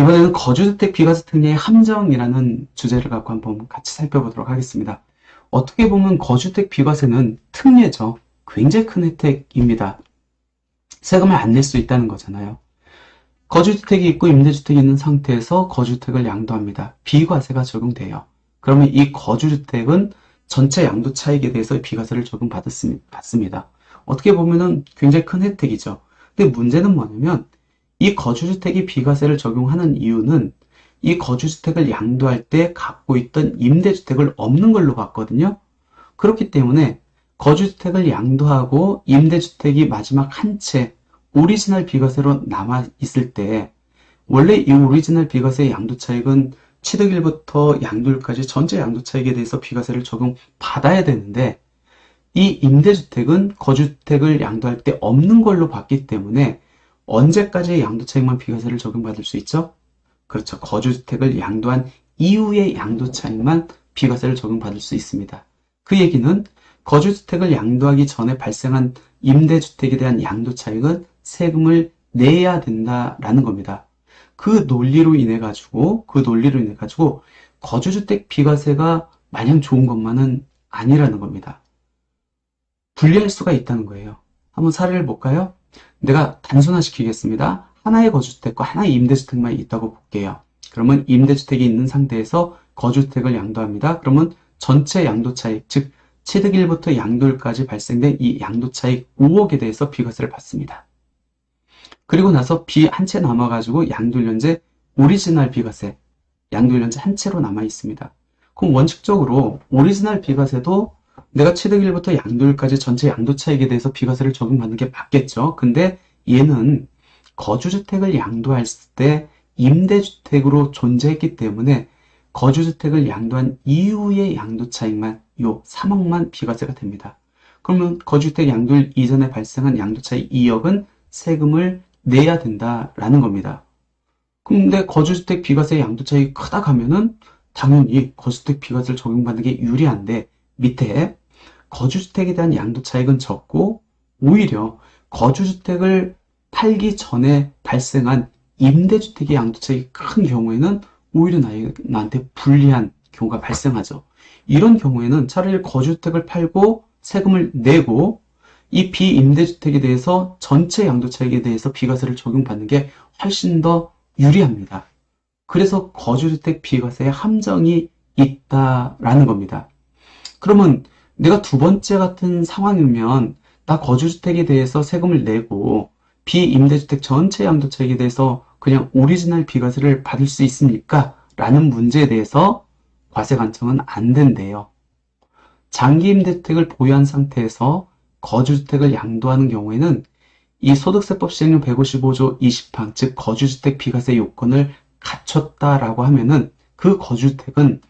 이번에는 거주주택 비과세 특례의 함정이라는 주제를 갖고 한번 같이 살펴보도록 하겠습니다. 어떻게 보면 거주주택 비과세는 특례죠. 굉장히 큰 혜택입니다. 세금을 안 낼 수 있다는 거잖아요. 거주주택이 있고 임대주택이 있는 상태에서 거주주택을 양도합니다. 비과세가 적용돼요. 그러면 이 거주주택은 전체 양도 차익에 대해서 비과세를 적용받습니다. 어떻게 보면은 굉장히 큰 혜택이죠. 근데 문제는 뭐냐면 이 거주주택이 비과세를 적용하는 이유는 이 거주주택을 양도할 때 갖고 있던 임대주택을 없는 걸로 봤거든요. 그렇기 때문에 거주주택을 양도하고 임대주택이 마지막 한 채 오리지널 비과세로 남아 있을 때 원래 이 오리지널 비과세 양도 차익은 취득일부터 양도일까지 전체 양도 차익에 대해서 비과세를 적용받아야 되는데 이 임대주택은 거주주택을 양도할 때 없는 걸로 봤기 때문에 언제까지 양도차익만 비과세를 적용받을 수 있죠? 그렇죠. 거주주택을 양도한 이후의 양도차익만 비과세를 적용받을 수 있습니다. 그 얘기는 거주주택을 양도하기 전에 발생한 임대주택에 대한 양도차익은 세금을 내야 된다라는 겁니다. 그 논리로 인해 가지고 그 논리로 인해 가지고 거주주택 비과세가 마냥 좋은 것만은 아니라는 겁니다. 분리할 수가 있다는 거예요. 한번 사례를 볼까요? 내가 단순화시키겠습니다. 하나의 거주주택과 하나의 임대주택만 있다고 볼게요. 그러면 임대주택이 있는 상태에서 거주주택을 양도합니다. 그러면 전체 양도차익, 즉 취득일부터 양도일까지 발생된 이 양도차익 5억에 대해서 비과세를 받습니다. 그리고 나서 비 한 채 남아가지고 양도일연제 오리지널 비과세, 양도일연제 한 채로 남아 있습니다. 그럼 원칙적으로 오리지널 비과세도 내가 취득일부터 양도일까지 전체 양도 차익에 대해서 비과세를 적용받는 게 맞겠죠. 근데 얘는 거주주택을 양도할 때 임대주택으로 존재했기 때문에 거주주택을 양도한 이후의 양도 차익만 요 3억만 비과세가 됩니다. 그러면 거주주택 양도일 이전에 발생한 양도 차익 2억은 세금을 내야 된다라는 겁니다. 근데 거주주택 비과세 양도 차익이 크다 가면은 당연히 거주주택 비과세를 적용받는 게 유리한데 밑에 거주주택에 대한 양도 차익은 적고 오히려 거주주택을 팔기 전에 발생한 임대주택의 양도차익이 큰 경우에는 오히려 나한테 불리한 경우가 발생하죠. 이런 경우에는 차라리 거주주택을 팔고 세금을 내고 이 비임대주택에 대해서 전체 양도차익에 대해서 비과세를 적용받는 게 훨씬 더 유리합니다. 그래서 거주주택 비과세의 함정이 있다라는 겁니다. 그러면 내가 두 번째 같은 상황이면 나 거주주택에 대해서 세금을 내고 비임대주택 전체 양도차익에 대해서 그냥 오리지널 비과세를 받을 수 있습니까? 라는 문제에 대해서 과세 관청은 안 된대요. 장기 임대주택을 보유한 상태에서 거주주택을 양도하는 경우에는 이 소득세법 시행령 155조 20항, 즉 거주주택 비과세 요건을 갖췄다라고 하면은 그 거주주택은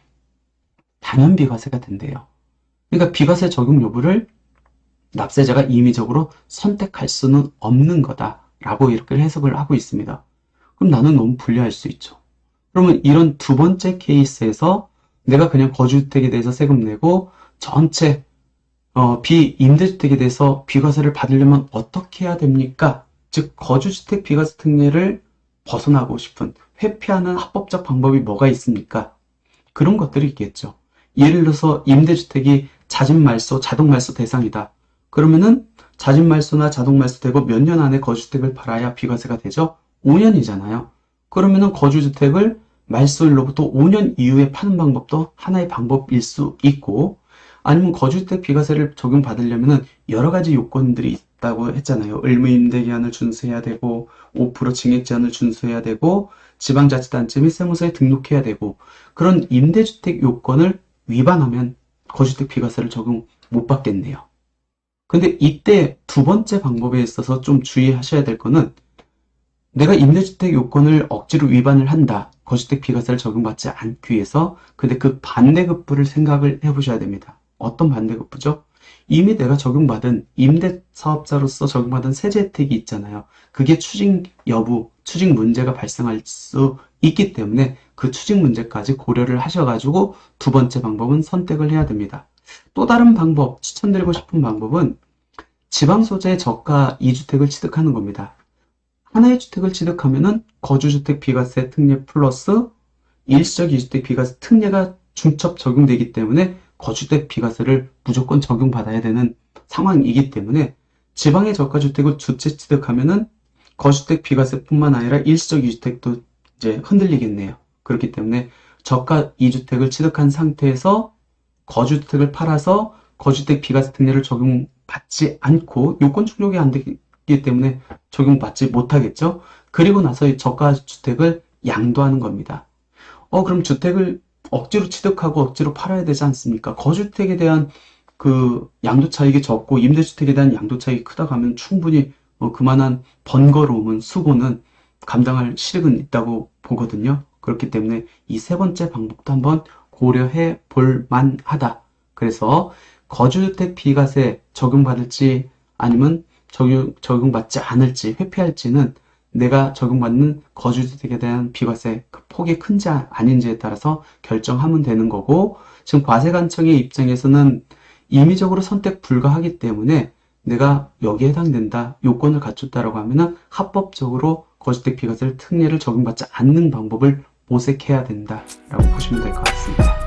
당연 비과세가 된대요. 그러니까 비과세 적용 여부를 납세자가 임의적으로 선택할 수는 없는 거다라고 이렇게 해석을 하고 있습니다. 그럼 나는 너무 불리할 수 있죠. 그러면 이런 두 번째 케이스에서 내가 그냥 거주주택에 대해서 세금 내고 전체 어, 비임대주택에 대해서 비과세를 받으려면 어떻게 해야 됩니까? 즉 거주주택 비과세 특례를 벗어나고 싶은 회피하는 합법적 방법이 뭐가 있습니까? 그런 것들이 있겠죠. 예를 들어서 임대주택이 자진말소, 자동말소 대상이다. 그러면은 자진말소나 자동말소 되고 몇 년 안에 거주주택을 팔아야 비과세가 되죠? 5년이잖아요. 그러면은 거주주택을 말소일로부터 5년 이후에 파는 방법도 하나의 방법일 수 있고 아니면 거주주택 비과세를 적용받으려면은 여러 가지 요건들이 있다고 했잖아요. 의무임대 기한을 준수해야 되고 5% 증액 제한을 준수해야 되고 지방자치단체 및 세무서에 등록해야 되고 그런 임대주택 요건을 위반하면 거주주택 비과세를 적용 못 받겠네요. 근데 이때 두 번째 방법에 있어서 좀 주의하셔야 될 거는 내가 임대주택 요건을 억지로 위반을 한다. 거주택 비과세를 적용받지 않기 위해서 근데 그 반대급부를 생각을 해보셔야 됩니다. 어떤 반대급부죠? 이미 내가 적용받은 임대 사업자로서 적용받은 세제 혜택이 있잖아요. 그게 추징 여부, 추징 문제가 발생할 수 있기 때문에 그 추징 문제까지 고려를 하셔가지고 두 번째 방법은 선택을 해야 됩니다. 또 다른 방법, 추천드리고 싶은 방법은 지방 소재 저가 2주택을 취득하는 겁니다. 하나의 주택을 취득하면은 거주주택 비과세 특례 플러스 일시적 이주택 비과세 특례가 중첩 적용되기 때문에 거주택 비과세를 무조건 적용받아야 되는 상황이기 때문에 지방의 저가주택을 두채 취득하면은 거주택 비과세뿐만 아니라 일시적 이주택도 이제 흔들리겠네요. 그렇기 때문에 저가 2주택을 취득한 상태에서 거주주택을 팔아서 거주택 비과세 특례를 적용받지 않고 요건 충족이 안 되기 때문에 적용받지 못하겠죠. 그리고 나서 이 저가 주택을 양도하는 겁니다. 어, 그럼 주택을 억지로 취득하고 억지로 팔아야 되지 않습니까? 거주택에 대한 그 양도 차익이 적고 임대주택에 대한 양도 차익이 크다고 하면 충분히 어, 그만한 번거로움은 수고는 감당할 실익은 있다고 보거든요. 그렇기 때문에 이 세 번째 방법도 한번 고려해 볼 만하다. 그래서 거주주택 비과세 적용받을지 아니면 적용, 적용받지 않을지 회피할지는 내가 적용받는 거주주택에 대한 비과세 그 폭이 큰지 아- 아닌지에 따라서 결정하면 되는 거고 지금 과세관청의 입장에서는 임의적으로 선택 불가하기 때문에 내가 여기에 해당된다 요건을 갖췄다라고 하면은 합법적으로 거주택 비과세를 특례를 적용받지 않는 방법을 모색해야 된다라고 보시면 될 것 같습니다.